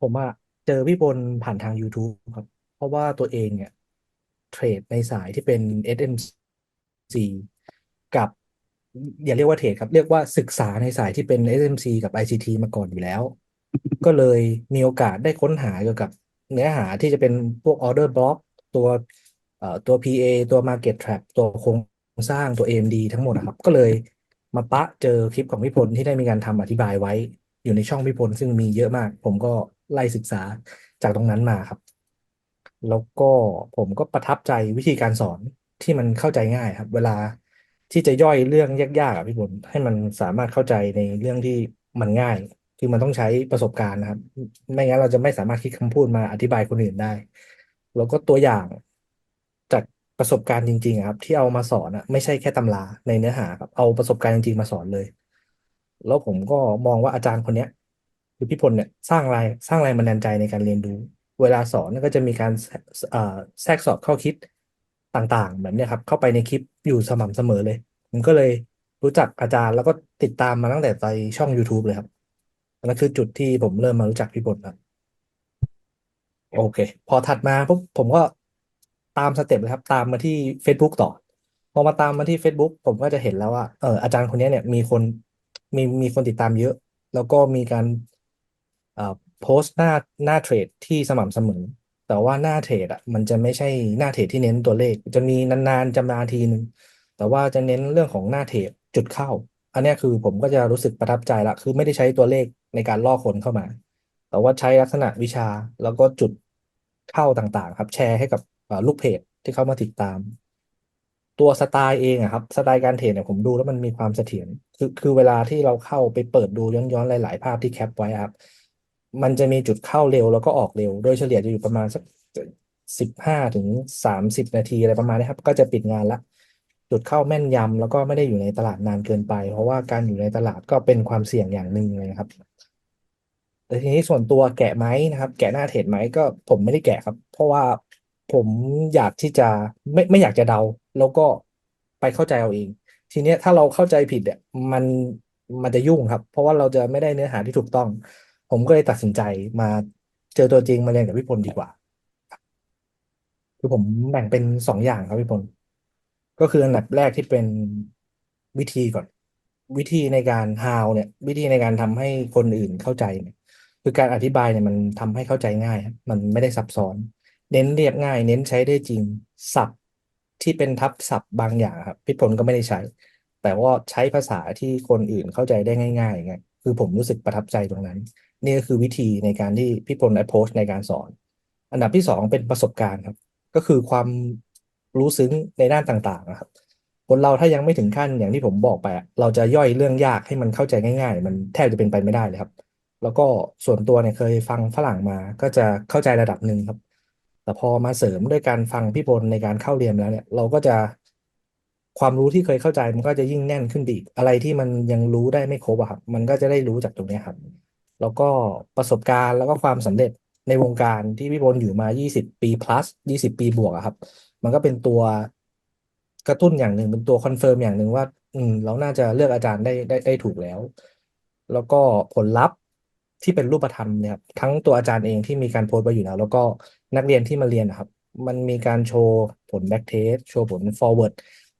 ผมอะเจอพี่พลผ่านทาง YouTube ครับ เพราะว่าตัวเองเนี่ย เทรดในสายที่เป็น SMC กับ อย่าเรียกว่าเทรดครับ เรียกว่าศึกษาในสายที่เป็น SMC กับ ICT มาก่อนอยู่แล้ว ก็เลยมีโอกาสได้ค้นหาเกี่ยวกับเนื้อหาที่จะเป็นพวก Order Block ตัวเอ่อตัว PA ตัว Market Trap ตัวโครงสร้างตัว AMD ทั้งหมดนะครับ ก็เลยมาปะเจอคลิปของพี่พลที่ได้มีการทำอธิบายไว้ อยู่ในช่องพี่พลซึ่งมีเยอะมาก ผมก็ไล่ศึกษาจากตรงนั้นมาครับ แล้วก็ผมก็ประทับใจวิธีการสอนที่มันเข้าใจง่ายครับ เวลาที่จะย่อยเรื่องยากๆอะพี่พลให้มันสามารถเข้าใจในเรื่องที่มันง่าย คือมันต้องใช้ประสบการณ์นะครับ ไม่งั้นเราจะไม่สามารถคิดคำพูดมาอธิบายคนอื่นได้ แล้วก็ตัวอย่างจากประสบการณ์จริงๆครับ ที่เอามาสอนอะไม่ใช่แค่ตำราในเนื้อหาครับเอาประสบการณ์จริงๆมาสอนเลย แล้วผมก็มองว่าอาจารย์คนเนี้ยคือพี่พลเนี่ยสร้างแรงสร้างแรงบันดาลใจในการเรียนรู้ เวลาสอนก็จะมีการเอ่อแทรกสอดข้อคิดต่างๆ แบบเนี้ยครับ เข้าไปในคลิปอยู่สม่ำเสมอเลย ผมก็เลยรู้จักอาจารย์แล้วก็ติดตามมาตั้งแต่ในช่อง YouTube เลยครับอันนั่นคือจุดที่ผมเริ่มมารู้จักพี่พลครับ โอเค พอถัดมาปุ๊บผมก็ตามสเต็ปเลยครับ ตามมาที่ Facebook ต่อ พอมาตามมาที่ Facebook ผมก็จะเห็นแล้วว่าเอออาจารย์คนนี้เนี่ยมีคน มีมีคนติดตามเยอะ แล้วก็มีการอ่อโพสต์หน้าหน้าเทรดที่สม่ำเสมอ แต่ว่าหน้าเทรดอะมันจะไม่ใช่หน้าเทรดที่เน้นตัวเลข จะมีนานๆจะมาทีหนึ่งแต่ว่าจะเน้นเรื่องของหน้าเทรดจุดเข้า อันนี้คือผมก็จะรู้สึกประทับใจละคือไม่ได้ใช้ตัวเลขในการล่อคนเข้ามา แต่ว่าใช้ลักษณะวิชาแล้วก็จุดเข้าต่างๆ ครับแชร์ให้กับลูกเพจที่เข้ามาติดตาม ตัวสไตล์เองอะครับสไตล์การเทรดเนี่ยผมดูแล้วมันมีความเสถียรคือคือเวลาที่เราเข้าไปเปิดดูย้อนๆหลาย ๆ ภาพที่แคปไว้อะครับ มันจะมีจุดเข้าเร็วแล้วก็ออกเร็ว โดยเฉลี่ยจะอยู่ประมาณสักสิบห้าถึงสามสิบนาทีอะไรประมาณนี้ครับ ก็จะปิดงานละ จุดเข้าแม่นยำแล้วก็ไม่ได้อยู่ในตลาดนานเกินไป เพราะว่าการอยู่ในตลาดก็เป็นความเสี่ยงอย่างหนึ่งเลยครับแต่ทีนี้ส่วนตัวแกะไหมนะครับ แกะหน้าเทรดไหมก็ผมไม่ได้แกะครับ เพราะว่าผมอยากที่จะไม่ไม่อยากจะเดา แล้วก็ไปเข้าใจเอาเอง ทีเนี้ยถ้าเราเข้าใจผิดเนี่ยมันมันจะยุ่งครับ เพราะว่าเราจะไม่ได้เนื้อหาที่ถูกต้อง ผมก็เลยตัดสินใจมาเจอตัวจริงมาเรียนกับพี่พลดีกว่าคือผมแบ่งเป็นสองอย่างครับพี่พลก็คืออันดับแรกที่เป็นวิธีก่อน วิธีในการ how เนี่ย วิธีในการทำให้คนอื่นเข้าใจเนี่ยคือการอธิบายเนี่ยมันทำให้เข้าใจง่าย มันไม่ได้ซับซ้อน เน้นเรียบง่าย เน้นใช้ได้จริง ศัพท์ ที่เป็นทับศัพท์บางอย่างครับพี่พลก็ไม่ได้ใช้ แต่ว่าใช้ภาษาที่คนอื่นเข้าใจได้ง่ายๆไงคือผมรู้สึกประทับใจตรงนั้น นี่ก็คือวิธีในการที่พี่พล approach ในการสอน อันดับที่สองเป็นประสบการณ์ครับ ก็คือความรู้ซึ้งในด้านต่างๆนะครับคนเราถ้ายังไม่ถึงขั้นอย่างที่ผมบอกไป เราจะย่อยเรื่องยากให้มันเข้าใจง่าย ๆ มันแทบจะเป็นไปไม่ได้เลยครับ แล้วก็ส่วนตัวเนี่ยเคยฟังฝรั่งมาก็จะเข้าใจระดับหนึ่งครับ แต่พอมาเสริมด้วยการฟังพี่พลในการเข้าเรียนแล้วเนี่ย เราก็จะความรู้ที่เคยเข้าใจมันก็จะยิ่งแน่นขึ้นไปอีก อะไรที่มันยังรู้ได้ไม่ครบอะครับ มันก็จะได้รู้จากตรงนี้ครับ แล้วก็ประสบการณ์แล้วก็ความสำเร็จในวงการที่พี่พลอยู่มา 20 ปี plus 20 ปีบวกอะครับ มันก็เป็นตัวกระตุ้นอย่างหนึ่งเป็นตัวคอนเฟิร์มอย่างหนึ่งว่า อืม เราน่าจะเลือกอาจารย์ได้ได้ได้ถูกแล้ว แล้วก็ผลลัพธ์ ที่เป็นรูปธรรมเนี่ยครับทั้งตัวอาจารย์เองที่มีการโพสต์ไว้อยู่แล้ว แล้วก็นักเรียนที่มาเรียนนะครับ มันมีการโชว์ผลแบ็กเทสโชว์ผล forward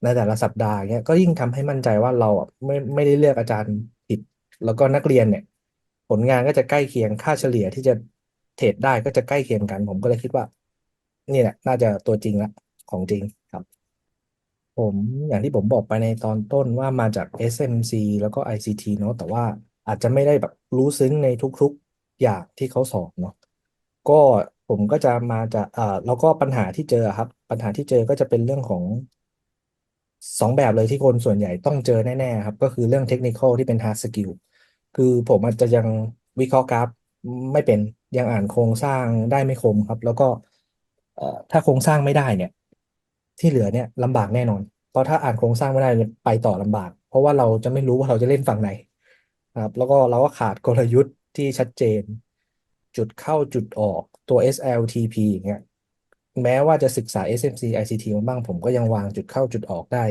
ในแต่ละสัปดาห์เงี้ยก็ยิ่งทำให้มั่นใจว่าเราอะไม่ไม่ได้เลือกอาจารย์ผิด แล้วก็นักเรียนเนี่ย ผลงานก็จะใกล้เคียงค่าเฉลี่ยที่จะเทรดได้ก็จะใกล้เคียงกัน ผมก็เลยคิดว่า นี่แหละ น่าจะตัวจริงละของจริงครับ ผมอย่างที่ผมบอกไปในตอนต้นว่ามาจาก SMC แล้วก็ ICT เนาะแต่ว่า อาจจะไม่ได้แบบรู้ซึ้งในทุกๆอย่างที่เขาสอนเนาะก็ผมก็จะมาจากอ่าแล้วก็ปัญหาที่เจอครับ ปัญหาที่เจอก็จะเป็นเรื่องของสองแบบเลยที่คนส่วนใหญ่ต้องเจอแน่ๆครับ ก็คือเรื่องเทคนิคอลที่เป็น hard skill คือผมอาจจะยังวิเคราะห์กราฟไม่เป็นยังอ่านโครงสร้างได้ไม่คมครับ แล้วก็ถ้าโครงสร้างไม่ได้เนี่ย ที่เหลือเนี่ยลำบากแน่นอน เพราะถ้าอ่านโครงสร้างไม่ได้ไปต่อลำบาก เพราะว่าเราจะไม่รู้ว่าเราจะเล่นฝั่งไหน ครับแล้วก็เราก็ขาดกลยุทธ์ที่ชัดเจน จุดเข้าจุดออกตัว SLTP อย่างเงี้ยแม้ว่าจะศึกษา SMC ICT มาบ้าง ผมก็ยังวางจุดเข้าจุดออกได้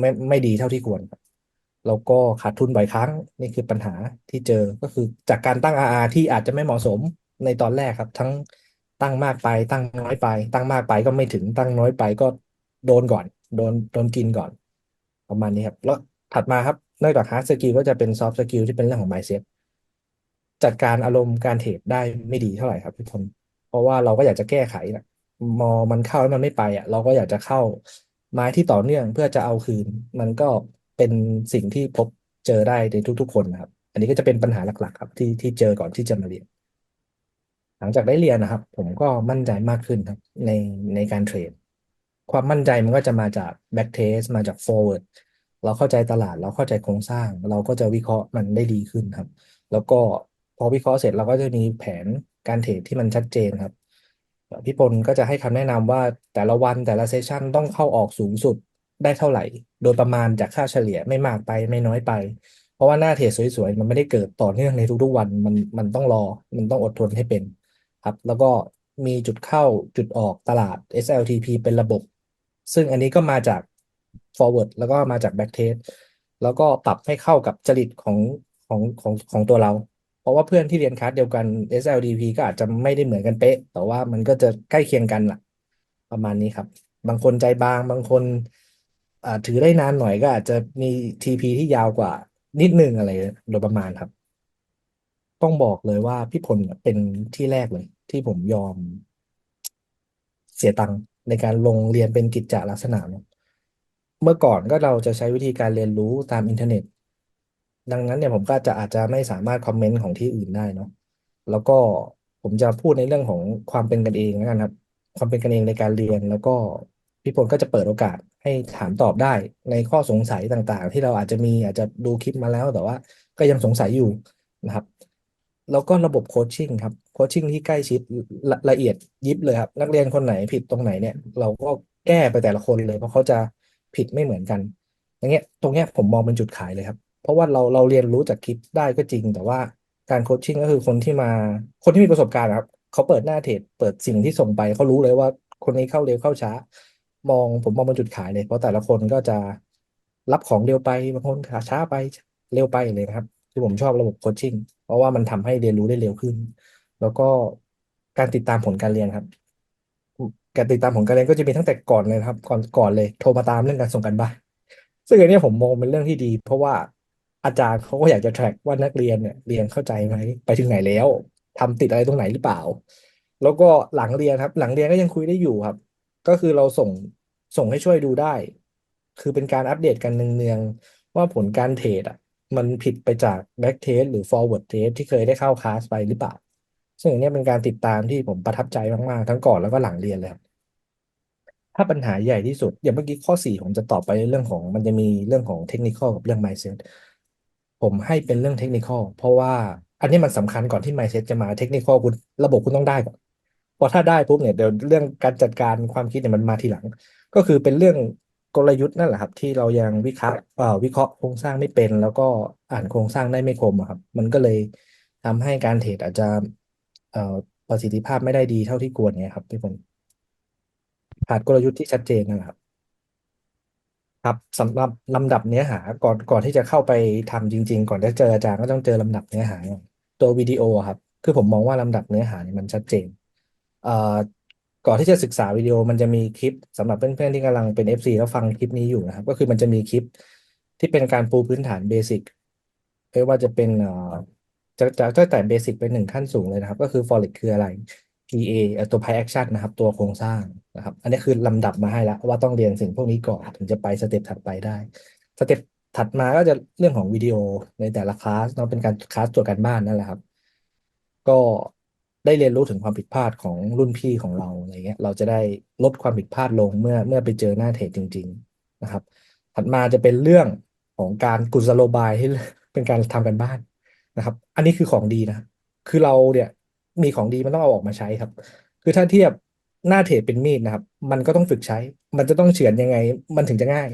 ไม่ไม่ดีเท่าที่ควรครับแล้วก็ขาดทุนบ่อยครั้งนี่คือปัญหาที่เจอก็คือจากการตั้ง RR ที่อาจจะไม่เหมาะสมในตอนแรกครับ ทั้งตั้งมากไปตั้งน้อยไป ตั้งมากไปก็ไม่ถึงตั้งน้อยไปก็โดนก่อน โดนโดนกินก่อน ประมาณนี้ครับ แล้วถัดมาครับ นอกจากฮาร์ดสกิลก็จะเป็นซอฟต์สกิลที่เป็นเรื่องของ mindset จัดการอารมณ์การเทรดได้ไม่ดีเท่าไหร่ครับพี่พลเพราะว่าเราก็อยากจะแก้ไขนะมอมันเข้าแล้วมันไม่ไปอะ เราก็อยากจะเข้าไม้ที่ต่อเนื่องเพื่อจะเอาคืน มันก็เป็นสิ่งที่พบเจอได้ในทุก ๆ คนนะครับ อันนี้ก็จะเป็นปัญหาหลัก ๆ ครับ ที่ที่เจอก่อนที่จะมาเรียน หลังจากได้เรียนนะครับ ผมก็มั่นใจมากขึ้นครับ ในในการเทรดความมั่นใจมันก็จะมาจาก back test มาจาก forward เราเข้าใจตลาดเราเข้าใจโครงสร้าง เราก็จะวิเคราะห์มันได้ดีขึ้นครับ แล้วก็พอวิเคราะห์เสร็จเราก็จะมีแผนการเทรดที่มันชัดเจนครับพี่พลก็จะให้คำแนะนำว่าแต่ละวันแต่ละเซสชันต้องเข้าออกสูงสุดได้เท่าไหร่ โดยประมาณจากค่าเฉลี่ยไม่มากไปไม่น้อยไป เพราะว่าหน้าเทรดสวยๆ มันไม่ได้เกิดต่อเนื่องในทุกๆวันมันมันต้องรอมันต้องอดทนให้เป็นครับ แล้วก็มีจุดเข้าจุดออกตลาด SLTP เป็นระบบ ซึ่งอันนี้ก็มาจาก forward แล้วก็มาจาก back test แล้วก็ปรับให้เข้ากับจริตของของของของตัวเรา เพราะว่าเพื่อนที่เรียนคลาสเดียวกัน SLDP ก็อาจจะไม่ได้เหมือนกันเป๊ะ แต่ว่ามันก็จะใกล้เคียงกันล่ะ ประมาณนี้ครับ บางคนใจบางบางคนถือได้นานหน่อยก็อาจจะมี TP ที่ยาวกว่านิดนึงอะไรโดยประมาณครับ ต้องบอกเลยว่าพี่พลเป็นที่แรกเลย ที่ผมยอมเสียตังค์ในการลงเรียนเป็นกิจจลักษณะเนอะ เมื่อก่อนก็เราจะใช้วิธีการเรียนรู้ตามอินเทอร์เน็ต ดังนั้นเนี่ยผมก็จะอาจจะไม่สามารถคอมเมนต์ของที่อื่นได้เนาะแล้วก็ผมจะพูดในเรื่องของความเป็นกันเองแล้วกันครับ ความเป็นกันเองในการเรียน แล้วก็พี่พลก็จะเปิดโอกาสให้ถามตอบได้ในข้อสงสัยต่างๆ ที่เราอาจจะมีอาจจะดูคลิปมาแล้วแต่ว่า ก็ยังสงสัยอยู่นะครับ แล้วก็ระบบโคชชิ่งครับโคชชิ่งที่ใกล้ชิดละละเอียดยิบเลยครับ นักเรียนคนไหนผิดตรงไหนเนี่ย เราก็แก้ไปแต่ละคนเลยเพราะเขาจะ ผิดไม่เหมือนกัน อย่างเงี้ยตรงเนี้ยผมมองเป็นจุดขายเลยครับ เพราะว่าเราเราเรียนรู้จากคลิปได้ก็จริง แต่ว่าการโคชชิ่งก็คือคนที่มาคนที่มีประสบการณ์ครับเขาเปิดหน้าเทรดเปิดสิ่งที่ส่งไปเขารู้เลยว่าคนนี้เข้าเร็วเข้าช้า มองผมมองเป็นจุดขายเลย เพราะแต่ละคนก็จะรับของเร็วไปบางคนขาช้าไปเร็วไปเลยนะครับคือผมชอบระบบโคชชิ่งเพราะว่ามันทำให้เรียนรู้ได้เร็วขึ้น แล้วก็การติดตามผลการเรียนครับ การติดตามผลการเรียนก็จะมีตั้งแต่ก่อนเลยครับ ก่อนก่อนเลยโทรมาตามเรื่องการส่งกันบ้านซึ่งอันนี้ผมมองเป็นเรื่องที่ดี เพราะว่าอาจารย์เขาก็อยากจะ track ว่านักเรียนเนี่ยเรียนเข้าใจไหมไปถึงไหนแล้วทำติดอะไรตรงไหนหรือเปล่า แล้วก็หลังเรียนครับ หลังเรียนก็ยังคุยได้อยู่ครับ ก็คือเราส่งส่งให้ช่วยดูได้ คือเป็นการอัปเดตกันเนืองๆว่าผลการเทรดอะ มันผิดไปจาก back test หรือ forward test ที่เคยได้เข้าคลาสไปหรือเปล่า ซึ่งอันนี้เป็นการติดตามที่ผมประทับใจมาก ๆ ทั้งก่อนแล้วก็หลังเรียนเลยครับถ้าปัญหาใหญ่ที่สุด อย่างเมื่อกี้ข้อสี่ผมจะตอบไปเรื่องของมันจะมีเรื่องของเทคนิคกับเรื่อง mindset ผมให้เป็นเรื่องเทคนิคเพราะว่าอันนี้มันสำคัญก่อนที่ mindset จะมาเทคนิคคุณระบบคุณต้องได้ก่อนพอถ้าได้ปุ๊บเนี่ยเดี๋ยวเรื่องการจัดการความคิดเนี่ยมันมาทีหลัง ก็คือเป็นเรื่องกลยุทธ์นั่นแหละครับ ที่เรายังวิเคราะห์วิเคราะห์โครงสร้างไม่เป็น แล้วก็อ่านโครงสร้างได้ไม่คมครับ มันก็เลยทำให้การเทรดอาจจะ เอ่อประสิทธิภาพไม่ได้ดีเท่าที่ควรเนี่ยครับพี่พลขาดกลยุทธ์ที่ชัดเจนนะครับ ครับสำหรับลำดับเนื้อหาก่อนก่อนที่จะเข้าไปทำจริง ๆ ก่อนจะเจออาจารย์ก็ต้องเจอลำดับเนื้อหาก่อนตัววิดีโอครับ คือผมมองว่าลำดับเนื้อหานี่มันชัดเจนเอ่อก่อนที่จะศึกษาวิดีโอมันจะมีคลิปสำหรับเพื่อนๆที่กำลังเป็น FC แล้วฟังคลิปนี้อยู่นะครับ ก็คือมันจะมีคลิปที่เป็นการปูพื้นฐานเบสิกไม่ว่าจะเป็นเอ่อ จะจะตั้งแต่เบสิกไปหนึ่งขั้นสูงเลยนะครับ ก็คือ forex คืออะไร PA ตัว price action นะครับ ตัวโครงสร้างนะครับ อันนี้คือลำดับมาให้แล้ว ว่าต้องเรียนสิ่งพวกนี้ก่อนถึงจะไปสเต็ปถัดไปได้สเต็ปถัดมาก็จะเรื่องของวิดีโอในแต่ละคลาสเนาะเป็นการคลาสตรวจการบ้านนั่นแหละครับ ก็ได้เรียนรู้ถึงความผิดพลาดของรุ่นพี่ของเราอะไรเงี้ย เราจะได้ลดความผิดพลาดลงเมื่อเมื่อไปเจอหน้าเทรดจริง ๆนะครับ ถัดมาจะเป็นเรื่องของการกุศโลบายให้เป็นการทำกันบ้าน นะครับ อันนี้คือของดีนะ คือเราเนี่ยมีของดีมันต้องเอาออกมาใช้ครับ คือถ้าเทียบหน้าเทรดเป็นมีดนะครับ มันก็ต้องฝึกใช้ มันจะต้องเฉือนยังไง มันถึงจะง่าย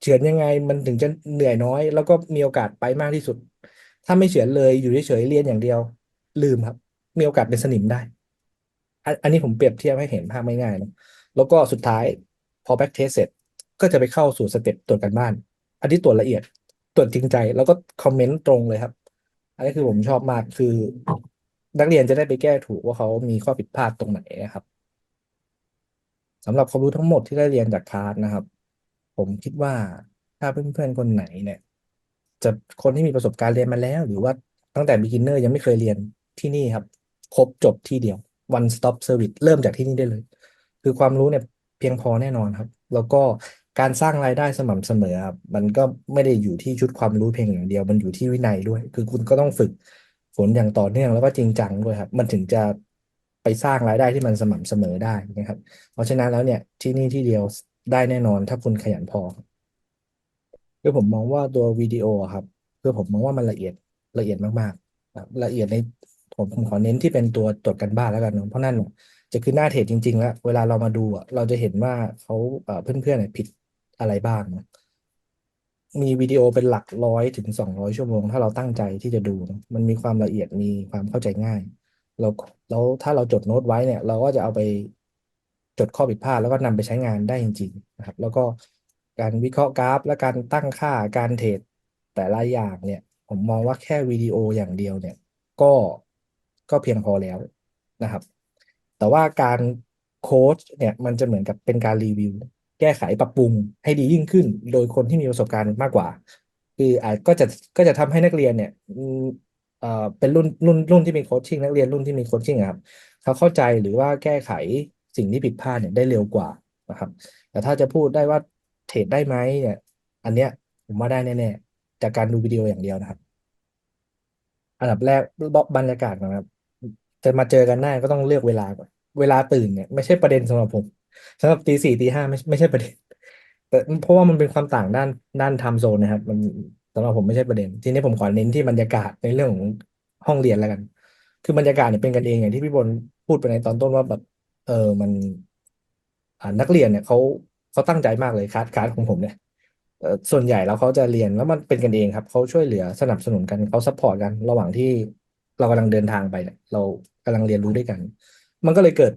เฉือนยังไงมันถึงจะเหนื่อยน้อย แล้วก็มีโอกาสไปมากที่สุด ถ้าไม่เฉือนเลยอยู่เฉยๆเรียนอย่างเดียว ลืมครับ มีโอกาสเป็นสนิมได้ อันนี้ผมเปรียบเทียบให้เห็นภาพไม่ง่ายนะแล้วก็สุดท้ายพอแบ็กเทสเสร็จก็จะไปเข้าสู่สเต็ปตรวจการบ้าน อันที่ตรวจละเอียด ตรวจจริงใจ แล้วก็คอมเมนต์ตรงเลยครับ อันนี้คือผมชอบมากคือนักเรียนจะได้ไปแก้ถูกว่าเขามีข้อผิดพลาดตรงไหนนะครับสำหรับความรู้ทั้งหมดที่ได้เรียนจากคลาสนะครับ ผมคิดว่าถ้าเพื่อนๆคนไหนเนี่ย จะคนที่มีประสบการณ์เรียนมาแล้ว หรือว่าตั้งแต่ beginner ยังไม่เคยเรียนที่นี่ครับ ครบจบที่เดียว one stop service เริ่มจากที่นี่ได้เลย คือความรู้เนี่ยเพียงพอแน่นอนครับ แล้วก็ การสร้างรายได้สม่ำเสมอครับมันก็ไม่ได้อยู่ที่ชุดความรู้เพียงอย่างเดียว มันอยู่ที่วินัยด้วย คือคุณก็ต้องฝึกฝนอย่างต่อเนื่องแล้วก็จริงจังด้วยครับ มันถึงจะไปสร้างรายได้ที่มันสม่ำเสมอได้นะครับ เพราะฉะนั้นแล้วเนี่ยที่นี่ที่เดียวได้แน่นอนถ้าคุณขยันพอคือผมมองว่าตัววิดีโอครับคือผมมองว่ามันละเอียดละเอียดมากๆละเอียดในผมผมขอเน้นที่เป็นตัวตรวจการบ้านแล้วกันเนอะเพราะนั่นจะคือหน้าเทรดจริง ๆ แล้ว เวลาเรามาดูอะเราจะเห็นว่าเขาเอ่อเพื่อนๆเนี่ยผิด อะไรบ้างนะมีวิดีโอเป็นหลักร้อยถึงสองร้อยชั่วโมง ถ้าเราตั้งใจที่จะดูนะมันมีความละเอียดมีความเข้าใจง่ายเราแล้วถ้าเราจดโน้ตไว้เนี่ย เราก็จะเอาไปจดข้อผิดพลาด แล้วก็นำไปใช้งานได้จริง ๆ นะครับ แล้วก็การวิเคราะห์กราฟ และการตั้งค่าการเทรดแต่ละอย่างเนี่ย ผมมองว่าแค่วิดีโออย่างเดียวเนี่ย ก็ก็เพียงพอแล้วนะครับ แต่ว่าการโค้ชเนี่ยมันจะเหมือนกับเป็นการรีวิว แก้ไขปรับปรุงให้ดียิ่งขึ้น โดยคนที่มีประสบการณ์มากกว่า คืออาจก็จะก็จะทำให้นักเรียนเนี่ยเอ่อเป็นรุ่นรุ่นรุ่นที่มีโคชชิ่งนักเรียนรุ่นที่มีโคชชิ่งอะครับเขาเข้าใจหรือว่าแก้ไขสิ่งที่ผิดพลาดเนี่ยได้เร็วกว่านะครับ แต่ถ้าจะพูดได้ว่าเทรดได้ไหมเนี่ย อันเนี้ยผมว่าได้แน่ๆจากการดูวิดีโออย่างเดียวนะครับ อันดับแรกบรรยากาศก่อนครับ จะมาเจอกันได้ก็ต้องเลือกเวลาก่อนเวลาตื่นเนี่ยไม่ใช่ประเด็นสำหรับผม สำหรับตีสี่ตีห้าไม่ไม่ใช่ประเด็น แต่เพราะว่ามันเป็นความต่างด้านด้านไทม์โซนนะครับ มันสำหรับผมไม่ใช่ประเด็น ทีนี้ผมขอเน้นที่บรรยากาศในเรื่องของห้องเรียนแล้วกัน คือบรรยากาศเนี่ยเป็นกันเองอย่างที่พี่บนพูดไปในตอนต้นว่าแบบ เออมันอ่านักเรียนเนี่ยเขาเขาตั้งใจมากเลยคลาสคลาสของผมเนี่ยส่วนใหญ่แล้วเขาจะเรียนแล้วมันเป็นกันเองครับเขาช่วยเหลือสนับสนุนกันเขาซัพพอร์ตกัน ระหว่างที่เรากำลังเดินทางไปเนี่ยเรากำลังเรียนรู้ด้วยกัน มันก็เลยเกิด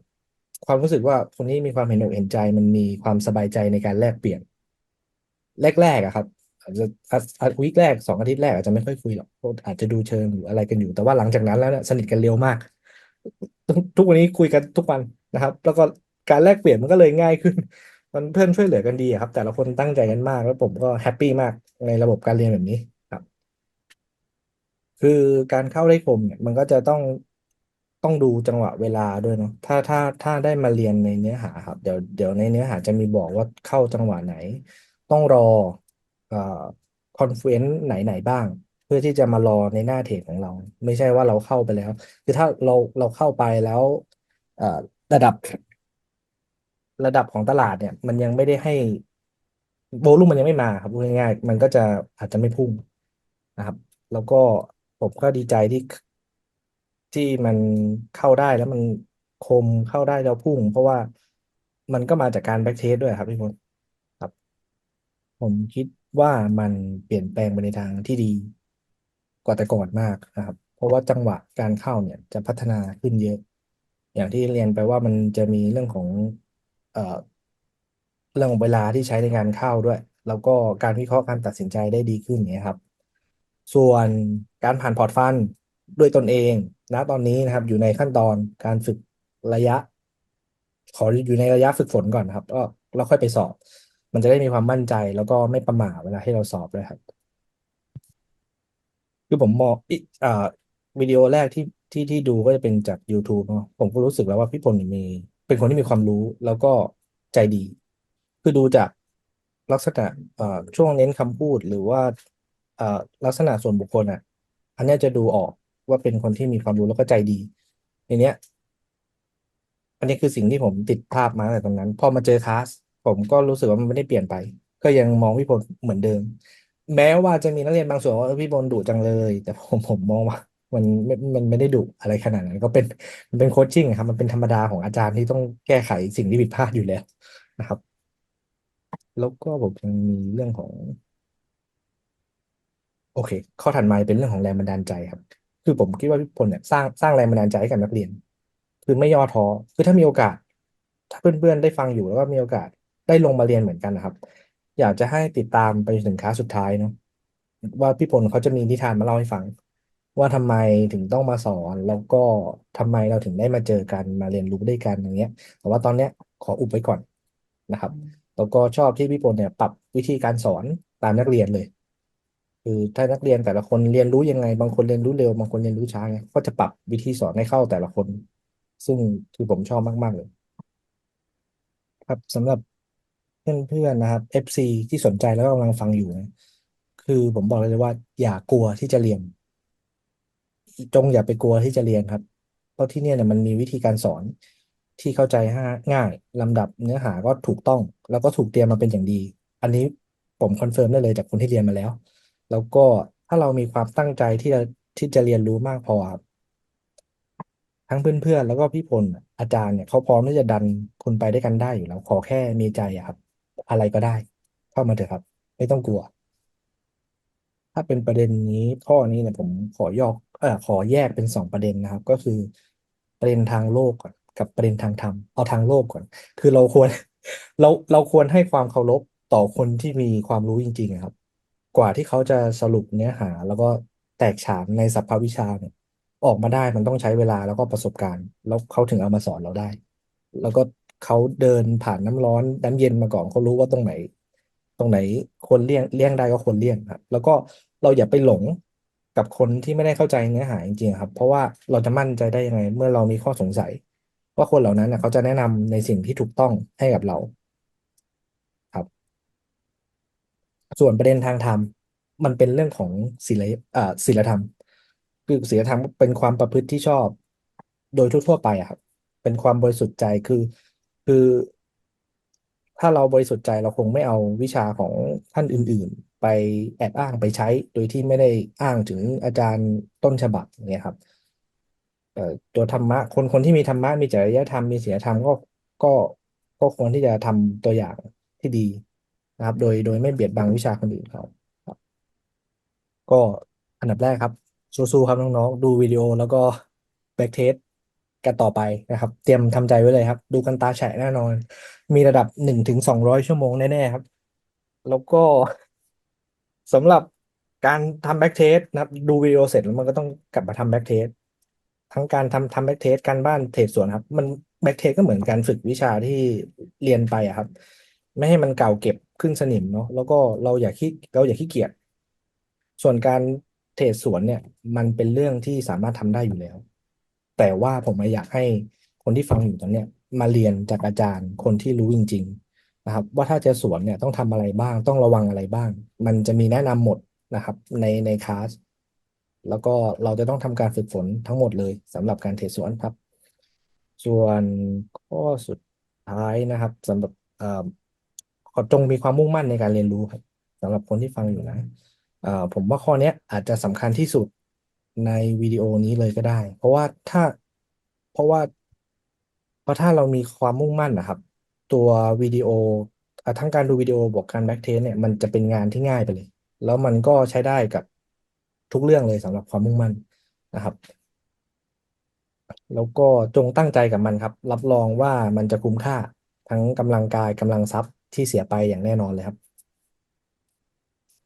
ความรู้สึกว่าคนนี้มีความเห็นอกเห็นใจ มันมีความสบายใจในการแลกเปลี่ยน แรกๆอะครับอาจจะอาทิตย์แรกสองอาทิตย์แรกอาจจะไม่ค่อยคุยหรอกอาจจะดูเชิงหรืออะไรกันอยู่ แต่ว่าหลังจากนั้นแล้วเนี่ยสนิทกันเร็วมาก ทุกวันนี้คุยกันทุกวันนะครับ แล้วก็การแลกเปลี่ยนมันก็เลยง่ายขึ้น มันเพื่อนช่วยเหลือกันดีครับ แต่ละคนตั้งใจกันมาก แล้วผมก็แฮปปี้มากในระบบการเรียนแบบนี้ครับ คือการเข้าได้คมเนี่ยมันก็จะต้อง ต้องดูจังหวะเวลาด้วยเนาะถ้าถ้าถ้าได้มาเรียนในเนื้อหาครับ เดี๋ยวเดี๋ยวในเนื้อหาจะมีบอกว่าเข้าจังหวะไหน ต้องรอเอ่อคอนเฟนซ์ไหนไหนบ้าง เพื่อที่จะมารอในหน้าเทรดของเรา ไม่ใช่ว่าเราเข้าไปแล้ว คือถ้าเราเราเข้าไปแล้วเอ่อระดับ ระดับของตลาดเนี่ย มันยังไม่ได้ให้โวลุ่มมันยังไม่มาครับง่ายๆมันก็จะอาจจะไม่พุ่งนะครับ แล้วก็ผมก็ดีใจที่ ที่มันเข้าได้แล้วมันคมเข้าได้แล้วพุ่ง เพราะว่ามันก็มาจากการแบ็กเทสด้วยครับพี่พลครับ ผมคิดว่ามันเปลี่ยนแปลงไปในทางที่ดีกว่าแต่ก่อนมากนะครับ เพราะว่าจังหวะการเข้าเนี่ยจะพัฒนาขึ้นเยอะ อย่างที่เรียนไปว่ามันจะมีเรื่องของ เอ่อเรื่องของเวลาที่ใช้ในการเข้าด้วย แล้วก็การวิเคราะห์การตัดสินใจได้ดีขึ้นเงี้ยครับ ส่วนการผ่านพอร์ตฟัน ด้วยตนเองนะตอนนี้นะครับ อยู่ในขั้นตอนการฝึกระยะ ขออยู่ในระยะฝึกฝนก่อนครับ ก็เราค่อยไปสอบ มันจะได้มีความมั่นใจแล้วก็ไม่ประหม่าเวลาให้เราสอบเลยครับ คือผมมองอิอ่าวิดีโอแรกที่ที่ที่ดูก็จะเป็นจาก YouTube เนาะผมก็รู้สึกแล้วว่าพี่พลมี เป็นคนที่มีความรู้แล้วก็ใจดี คือดูจากลักษณะอ่อช่วงเน้นคำพูดหรือว่าอ่อลักษณะส่วนบุคคลอะ อันนี้จะดูออก ว่าเป็นคนที่มีความรู้แล้วก็ใจดีทีเนี้ย อันนี้คือสิ่งที่ผมติดภาพมาตั้งแต่ตรงนั้น พอมาเจอคลาสผมก็รู้สึกว่ามันไม่ได้เปลี่ยนไป ก็ยังมองพี่พลเหมือนเดิม แม้ว่าจะมีนักเรียนบางส่วนว่าพี่พลดุจังเลย แต่ผมผมมองว่ามันมันมันไม่ได้ดุอะไรขนาดนั้น ก็เป็นมันเป็นโคชชิ่งครับ มันเป็นธรรมดาของอาจารย์ที่ต้องแก้ไขสิ่งที่ผิดพลาดอยู่แล้วนะครับ แล้วก็ผมยังมีเรื่องของ โอเค ข้อถัดมาเป็นเรื่องของแรงบันดาลใจครับ คือผมคิดว่าพี่พลเนี่ยสร้างสร้างแรงบันดาลใจให้กับนักเรียน คือไม่ย่อท้อคือถ้ามีโอกาส ถ้าเพื่อนๆได้ฟังอยู่แล้วก็มีโอกาสได้ลงมาเรียนเหมือนกันนะครับ อยากจะให้ติดตามไปจนถึงคลาสสุดท้ายเนาะว่าพี่พลเขาจะมีนิทานมาเล่าให้ฟัง ว่าทำไมถึงต้องมาสอนแล้วก็ทำไมเราถึงได้มาเจอกันมาเรียนรู้ด้วยกันอย่างเงี้ย แต่ว่าตอนเนี้ยขออุบไว้ก่อนนะครับแล้วก็ชอบที่พี่พลเนี่ยปรับวิธีการสอนตามนักเรียนเลย คือถ้านักเรียนแต่ละคนเรียนรู้ยังไง บางคนเรียนรู้เร็วบางคนเรียนรู้ช้าไงก็จะปรับวิธีสอนให้เข้าแต่ละคน ซึ่งคือผมชอบมาก ๆ เลย ครับสำหรับเพื่อนๆนะครับ FC ที่สนใจแล้วก็กำลังฟังอยู่นะคือผมบอกเลยว่า อย่ากลัวที่จะเรียน จงอย่าไปกลัวที่จะเรียนครับ เพราะที่เนี่ยเนี่ยมันมีวิธีการสอนที่เข้าใจง่ายลำดับเนื้อหาก็ถูกต้อง แล้วก็ถูกเตรียมมาเป็นอย่างดี อันนี้ผมคอนเฟิร์มได้เลยจากคนที่เรียนมาแล้ว แล้วก็ถ้าเรามีความตั้งใจที่จะที่จะเรียนรู้มากพอครับทั้งเพื่อนๆแล้วก็พี่พลอาจารย์เนี่ยเขาพร้อมที่จะดันคุณไปด้วยกันได้อยู่แล้วขอแค่มีใจครับ อะไรก็ได้ เข้ามาเถอะครับ ไม่ต้องกลัว ถ้าเป็นประเด็นนี้ข้อนี้เนี่ยผมขอยอกเออขอแยกเป็นสองประเด็นนะครับ ก็คือประเด็นทางโลกก่อนกับประเด็นทางธรรมเอาทางโลกก่อน คือเราควร เราเราควรให้ความเคารพต่อคนที่มีความรู้จริงๆครับ กว่าที่เขาจะสรุปเนื้อหา แล้วก็แตกฉานในสรรพวิชาเนี่ย ออกมาได้มันต้องใช้เวลาแล้วก็ประสบการณ์ แล้วเขาถึงเอามาสอนเราได้ แล้วก็เขาเดินผ่านน้ำร้อนน้ำเย็นมาก่อนเขารู้ว่าตรงไหน ตรงไหนควรเลี่ยงเลี่ยงได้ก็ควรเลี่ยงครับ แล้วก็เราอย่าไปหลงกับคนที่ไม่ได้เข้าใจเนื้อหาจริงๆครับ เพราะว่าเราจะมั่นใจได้ยังไง เมื่อเรามีข้อสงสัย ว่าคนเหล่านั้นนะเขาจะแนะนำในสิ่งที่ถูกต้องให้กับเราครับ ส่วนประเด็นทางธรรมมันเป็นเรื่องของศีลอ่าศีลธรรม คือศีลธรรมเป็นความประพฤติที่ชอบ โดยทั่วๆไปอะครับ เป็นความบริสุทธิ์ใจคือคือ ถ้าเราบริสุทธิ์ใจเราคงไม่เอาวิชาของท่านอื่น ๆ ไปแอบอ้างไปใช้ โดยที่ไม่ได้อ้างถึงอาจารย์ต้นฉบับเนี่ยครับเอ่อตัวธรรมะ คนคนที่มีธรรมะมีจริยธรรมมีศีลธรรมก็ก็ก็ควรที่จะทำตัวอย่างที่ดี นะครับ โดยโดยไม่เบียดบังวิชาคนอื่นเขาก็อันดับแรกครับสู้ๆครับน้องๆดูวิดีโอแล้วก็แบ็กเทสกันต่อไปนะครับ เตรียมทำใจไว้เลยครับ ดูกันตาแฉะแน่นอน มีระดับหนึ่งถึงสองร้อยชั่วโมงแน่ๆครับ แล้วก็สำหรับการทำแบ็กเทสนะครับ ดูวิดีโอเสร็จแล้วมันก็ต้องกลับมาทำแบ็กเทสทั้งการทำทำแบ็กเทสการบ้านเทรดสวนครับ มันแบ็กเทสก็เหมือนการฝึกวิชาที่เรียนไปอะครับ ไม่ให้มันเก่าเก็บ ขึ้นสนิมเนาะแล้วก็เราอย่าขี้เราอย่าขี้เกียจส่วนการเทรดสวนเนี่ย มันเป็นเรื่องที่สามารถทำได้อยู่แล้ว แต่ว่าผมอยากให้คนที่ฟังอยู่ตอนเนี้ยมาเรียนจากอาจารย์คนที่รู้จริง ๆ นะครับ ว่าถ้าจะสวนเนี่ยต้องทำอะไรบ้าง ต้องระวังอะไรบ้าง มันจะมีแนะนำหมดนะครับ ในในคลาสแล้วก็เราจะต้องทำการฝึกฝนทั้งหมดเลยสำหรับการเทรดสวนครับ ส่วนข้อสุดท้ายนะครับสำหรับ ขอจงมีความมุ่งมั่นในการเรียนรู้ครับสำหรับคนที่ฟังอยู่นะผมว่าข้อเนี้ยอาจจะสำคัญที่สุดในวิดีโอนี้เลยก็ได้ เพราะว่าถ้าเพราะว่า เพราะถ้าเรามีความมุ่งมั่นนะครับ ตัววิดีโอทั้งการดูวิดีโอบวกการแบ็กเทสเนี่ยมันจะเป็นงานที่ง่ายไปเลย แล้วมันก็ใช้ได้กับทุกเรื่องเลยสำหรับความมุ่งมั่นนะครับ แล้วก็จงตั้งใจกับมันครับ รับรองว่ามันจะคุ้มค่าทั้งกำลังกายกำลังทรัพย์ ที่เสียไปอย่างแน่นอนเลยครับ